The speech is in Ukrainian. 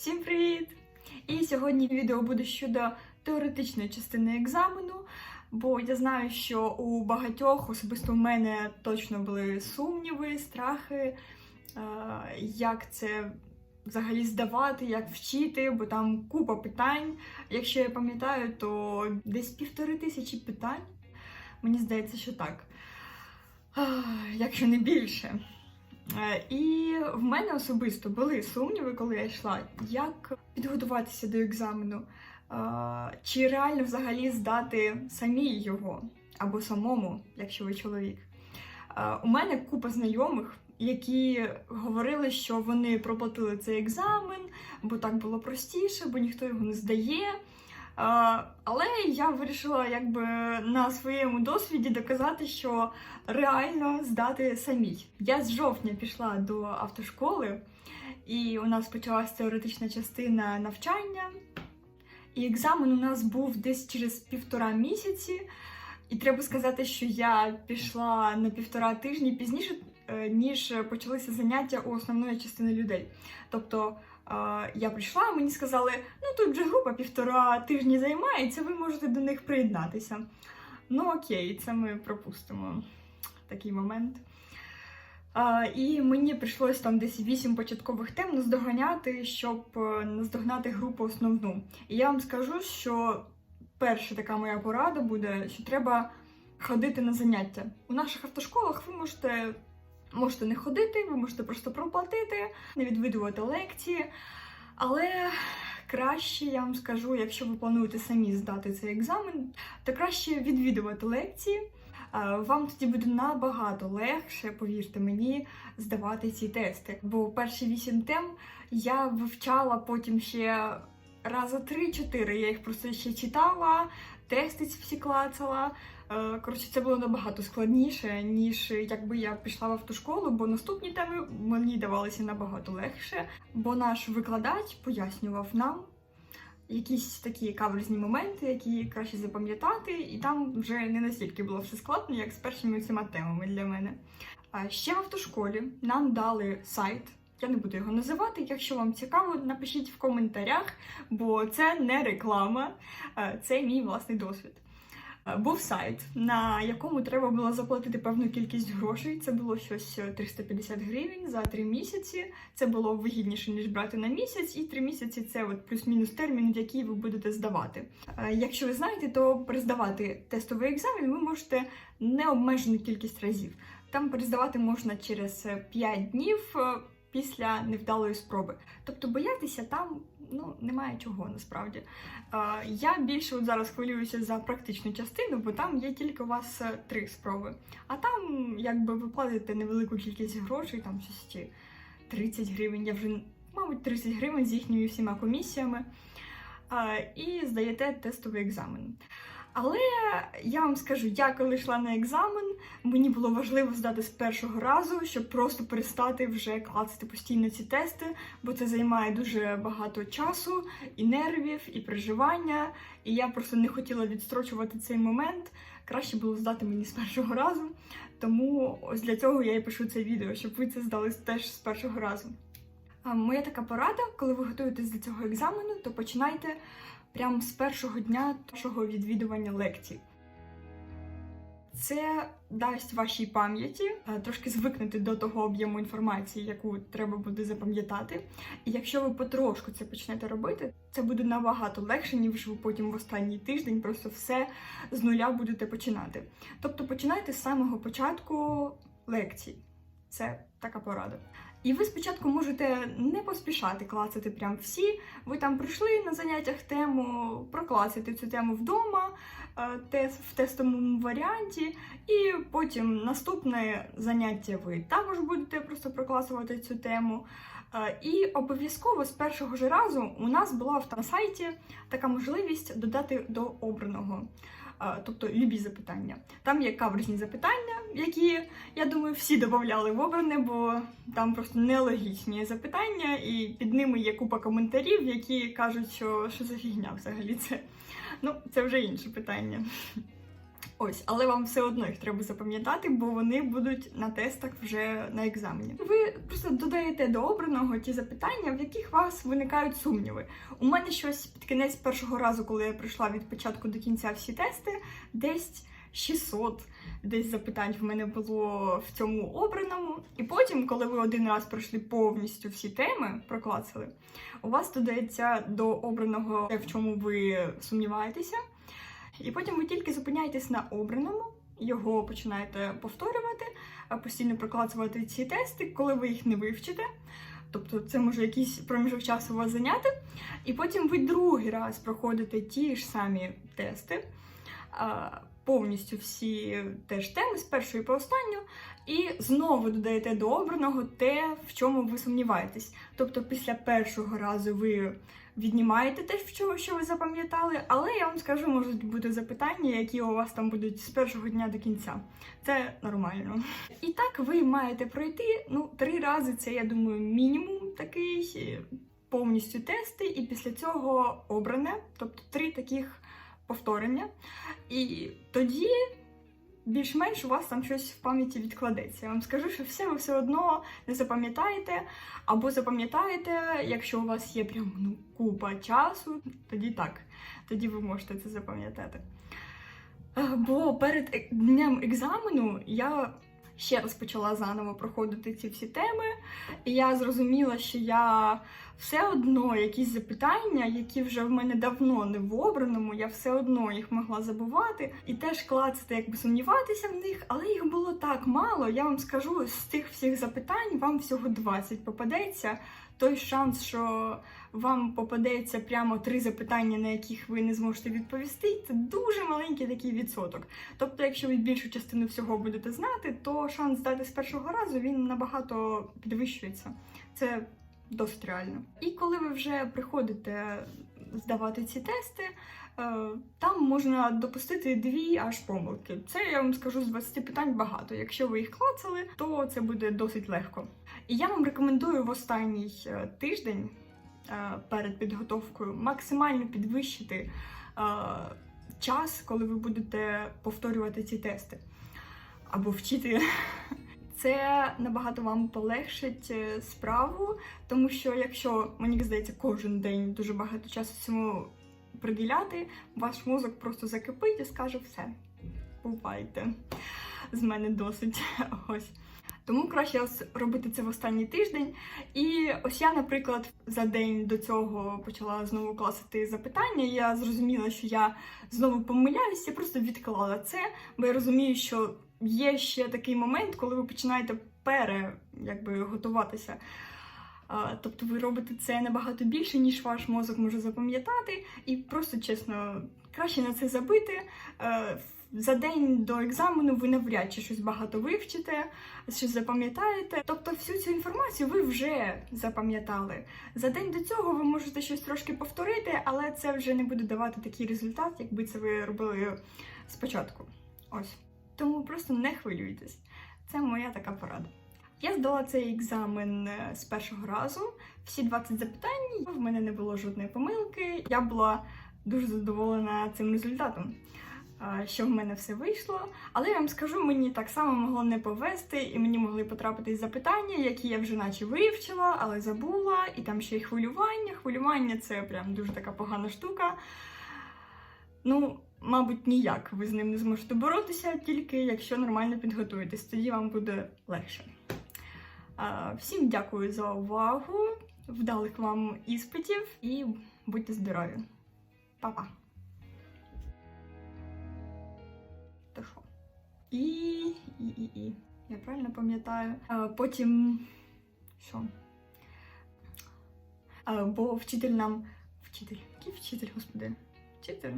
Всім привіт! І сьогодні відео буде щодо теоретичної частини екзамену, бо я знаю, що у багатьох, особисто в мене, точно були сумніви, страхи, е, як це взагалі здавати, як вчити, бо там купа питань. Якщо я пам'ятаю, то десь півтори тисячі питань. Мені здається, що так. Якщо не більше. Е, І в мене особисто були сумніви, коли я йшла, як підготуватися до екзамену, Е, чи реально взагалі здати самі його або самому, якщо ви чоловік. Е, У мене купа знайомих, які говорили, що вони проплатили цей екзамен, бо так було простіше, бо ніхто його не здає. Але я вирішила якби на своєму досвіді доказати, що реально здати самій. Я з жовтня пішла до автошколи, і у нас почалася теоретична частина навчання. І екзамен у нас був десь через півтора місяці. І треба сказати, що я пішла на півтора тижні пізніше, е, ніж почалися заняття у основної частини людей. Тобто я прийшла, мені сказали, ну тут же група півтора тижні займається, ви можете до них приєднатися. Ну окей, це ми пропустимо такий момент. А, і мені прийшлось там десь вісім початкових тем наздоганяти, щоб е, наздогнати групу основну. І я вам скажу, що перша така моя порада буде, що треба ходити на заняття. У наших автошколах ви можете, можете не ходити, ви можете просто проплатити, не відвідувати лекції. Але краще я вам скажу, якщо ви плануєте самі здати цей екзамен, то краще відвідувати лекції. Е, Вам тоді буде набагато легше, повірте мені, здавати ці тести. Бо перші вісім тем я вивчала потім ще раза три-чотири. Я їх просто ще читала, тести всі клацала. Е, Коротше, це було набагато складніше, ніж якби я пішла в автошколу, бо наступні теми мені давалися набагато легше, бо наш викладач пояснював нам якісь такі каверзні моменти, які краще запам'ятати, і там вже не настільки було все складно, як з першими цими темами для мене. Ще в автошколі нам дали сайт. Я не буду його називати. Якщо вам цікаво, напишіть в коментарях, бо це не реклама, е, це мій власний досвід. Е, Був сайт, на якому треба було заплатити певну кількість грошей. Це було щось е, 350 гривень за три місяці. Це було вигідніше ніж брати на місяць, і три місяці це от плюс-мінус термін, в який ви будете здавати. Е, Якщо ви знаєте, то перездавати тестовий екзамен ви можете необмежену кількість разів. Там перездавати можна через 5 днів. Після невдалої спроби, тобто боятися там ну немає чого насправді. Е, Я більше от зараз хвилююся за практичну частину, бо там є тільки у вас е, три спроби. А там, якби ви платите невелику кількість грошей, там щось ті 30 гривень, я вже, мабуть, 30 гривень з їхніми всіма комісіями, е, і здаєте тестовий екзамен. Але я вам скажу, я коли йшла на екзамен, мені було важливо здати з першого разу, щоб просто перестати вже клацати постійно ці тести, бо це займає дуже багато часу, і нервів, і переживання. І я просто не хотіла відстрочувати цей момент. Краще було здати мені з першого разу. Тому ось для цього я і пишу це відео, щоб ви це здали теж з першого разу. Моя така порада, коли ви готуєтесь до цього екзамену, то починайте прямо з першого дня вашого відвідування лекцій. Це дасть вашій пам'яті е, трошки звикнути до того об'єму інформації, яку треба буде запам'ятати. І якщо ви потрошку це почнете робити, це буде набагато легше, ніж ви потім в останній тиждень просто все з нуля будете починати. Тобто починайте з самого початку лекцій. Це така порада. І ви спочатку можете не поспішати клацати прям всі. Ви там прийшли на заняттях тему, проклацати цю тему вдома е, в тестовому варіанті, і потім наступне заняття ви також будете просто прокласувати цю тему. Е, І обов'язково з першого ж разу у нас була на сайті така можливість додати до обраного. Тобто любі запитання. Там є каверзні запитання, які, я думаю, всі додавали в обране, бо там просто нелогічні запитання, і під ними є купа коментарів, які кажуть, що, що за фігня взагалі це. Ну, це вже інше питання. Ось, але вам все одно їх треба запам'ятати, бо вони будуть на тестах вже на екзамені. Ви просто додаєте до обраного ті запитання, в яких вас виникають сумніви. У мене щось під кінець першого разу, коли я пройшла від початку до кінця всі тести, десь 600 десь запитань в мене було в цьому обраному. І потім, коли ви один раз пройшли повністю всі теми, проклацали, у вас додається до обраного, те, в чому ви сумніваєтеся. І потім ви тільки зупиняєтесь на обраному, його починаєте повторювати, постійно прокладувати ці тести, коли ви їх не вивчите. Тобто це може якийсь проміжок часу вас зайняти. І потім ви другий раз проходите ті ж самі тести, а, повністю всі теж теми з першої по останню, і знову додаєте до обраного те, в чому ви сумніваєтесь. Тобто, після першого разу ви віднімаєте те, в чому що ви запам'ятали, але я вам скажу, можуть бути запитання, які у вас там будуть з першого дня до кінця. Це нормально. І так ви маєте пройти ну, три рази. Це я думаю, мінімум такий е, повністю тести, і після цього обране, тобто три таких повторення. І тоді більш-менш у вас там щось в пам'яті відкладеться. Я вам скажу, що все ви все одно не запам'ятаєте, або запам'ятаєте, якщо у вас є прям ну, купа часу, тоді так, тоді ви можете це запам'ятати. Е, Бо перед е- днем екзамену я ще раз почала заново проходити ці всі теми, і я зрозуміла, що я все одно якісь запитання, які вже в мене давно не в обраному, я все одно їх могла забувати і теж клацати, якби сумніватися в них, але їх було так мало. Я вам скажу, з тих всіх запитань вам всього 20 попадеться. Той шанс, що вам попадеться прямо три запитання, на яких ви не зможете відповісти, це дуже маленький такий відсоток. Тобто, якщо ви більшу частину всього будете знати, то шанс здати з першого разу він набагато підвищується. Це досить реально. І коли ви вже приходите здавати ці тести, е, там можна допустити дві аж помилки. Це я вам скажу з 20 питань багато. Якщо ви їх клацали, то це буде досить легко. І я вам рекомендую в останній е, тиждень е, перед підготовкою максимально підвищити час, коли ви будете повторювати ці тести або вчити. Це набагато вам полегшить е, справу, тому що якщо мені здається кожен день дуже багато часу цьому приділяти, ваш мозок просто закипить і скаже все, бувайте. З мене досить ось. Тому краще робити це в останній тиждень. І ось я, наприклад, за день до цього почала знову класити запитання. Я зрозуміла, що я знову помиляюся, я просто відклала це, бо я розумію, що є ще такий момент, коли ви починаєте пере якби, готуватися. Тобто ви робите це набагато більше, ніж ваш мозок може запам'ятати, і просто чесно, краще на це забити. Е, За день до екзамену ви навряд чи щось багато вивчите, щось запам'ятаєте. Тобто всю цю інформацію ви вже запам'ятали. За день до цього ви можете щось трошки повторити, але це вже не буде давати такий результат, якби це ви робили спочатку. Ось. Тому просто не хвилюйтесь. Це моя така порада. Я здала цей екзамен е, з першого разу. Всі 20 запитань, в мене не було жодної помилки. Я була дуже задоволена цим результатом, що в мене все вийшло. Але я вам скажу, мені так само могло не повести, і мені могли потрапитись запитання, які я вже наче вивчила, але забула. І там ще й хвилювання. Хвилювання це прям дуже така погана штука. Ну, мабуть, ніяк ви з ним не зможете боротися, тільки якщо нормально підготуєтесь, тоді вам буде легше. Всім дякую за увагу, вдалих вам іспитів і будьте здорові. Па-па! То що? І, і, і, і. Я правильно пам'ятаю. Потім. Що? А, бо вчитель нам. Вчитель. Який вчитель, господи? Вчитель.